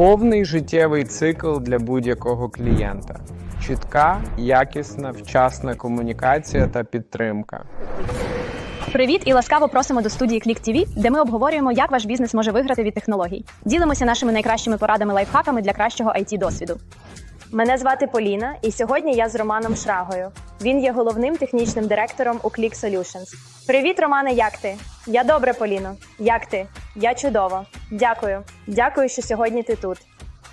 Повний життєвий цикл для будь-якого клієнта. Чітка, якісна, вчасна комунікація та підтримка. Привіт і ласкаво просимо до студії Click TV, де ми обговорюємо, як ваш бізнес може виграти від технологій. Ділимося нашими найкращими порадами лайфхаками для кращого it досвіду. Мене звати Поліна, і сьогодні я з Романом Шрагою. Він є головним технічним директором у Click Solutions. Привіт, Романе, як ти? Я добре, Поліно. Як ти? Я чудово. Дякую. Дякую, що сьогодні ти тут.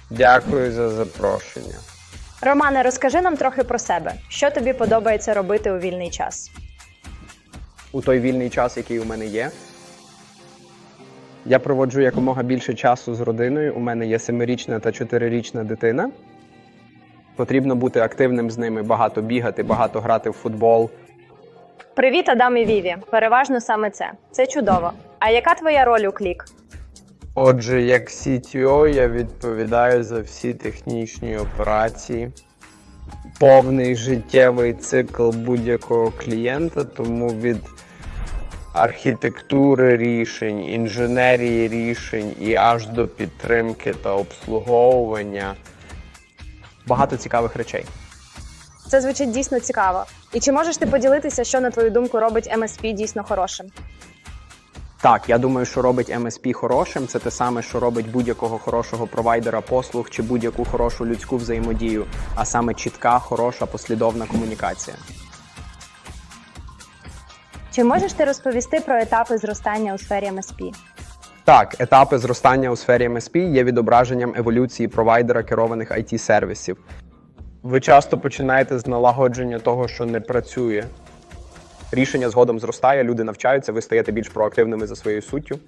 Дякую за запрошення. Романе, розкажи нам трохи про себе. Що тобі подобається робити у вільний час? У той вільний час, який у мене є. Я проводжу якомога більше часу з родиною. У мене є семирічна та чотирирічна дитина. Потрібно бути активним з ними, багато бігати, багато грати в футбол. Привіт, Адам і Віві. Переважно саме це. Це чудово. А яка твоя роль у Click? Отже, як CTO я відповідаю за всі технічні операції, повний життєвий цикл будь-якого клієнта, тому від архітектури рішень, інженерії рішень і аж до підтримки та обслуговування. Багато цікавих речей. Це звучить дійсно цікаво. І чи можеш ти поділитися, що на твою думку робить MSP дійсно хорошим? Так, я думаю, що робить MSP хорошим. Це те саме, що робить будь-якого хорошого провайдера послуг чи будь-яку хорошу людську взаємодію, а саме чітка, хороша, послідовна комунікація. Чи можеш ти розповісти про етапи зростання у сфері MSP? Так, етапи зростання у сфері MSP є відображенням еволюції провайдера керованих it сервісів Ви часто починаєте з налагодження того, що не працює. Рішення згодом зростає, люди навчаються, ви стаєте більш проактивними за своєю суттю.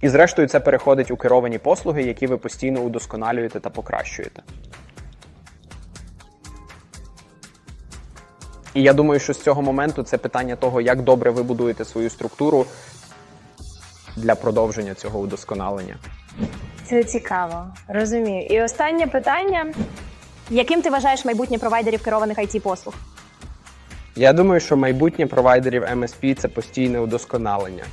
І зрештою, це переходить у керовані послуги, які ви постійно удосконалюєте та покращуєте. І я думаю, що з цього моменту це питання того, як добре ви будуєте свою структуру для продовження цього удосконалення. Це цікаво, розумію. І останнє питання: Яким ти вважаєш майбутнє провайдерів керованих it послуг? Я думаю, що майбутнє провайдерів MSP це постійне удосконалення.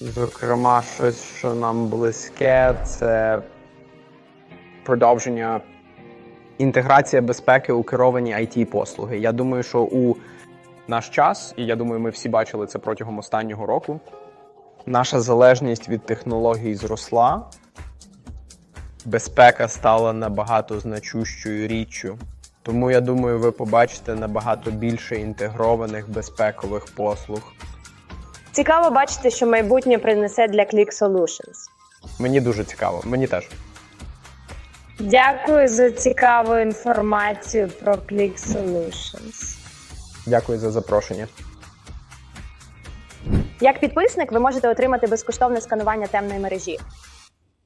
Зокрема, щось, що нам близьке, це продовження інтеграція безпеки у керовані it послуги. Я думаю, що у наш час, і я думаю, ми всі бачили це протягом останнього року. Наша залежність від технологій зросла. Безпека стала набагато значущою річчю. Тому я думаю, ви побачите набагато більше інтегрованих безпекових послуг. цікаво бачити, що майбутнє принесе для Click Solutions. Мені дуже цікаво, мені теж. Дякую за цікаву інформацію про Click Solutions. Дякую за запрошення. Як підписник, ви можете отримати безкоштовне сканування темної мережі.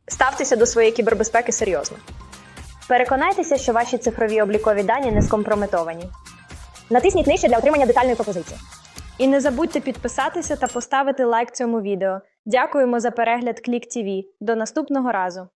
Ставтеся до своєї кібербезпеки серйозно. Переконайтеся, що ваші цифрові облікові дані не скомпрометовані. Натисніть нижче для отримання детальної пропозиції. І не забудьте підписатися та поставити лайк цьому відео. Дякуємо за перегляд Клік TV. До наступного разу!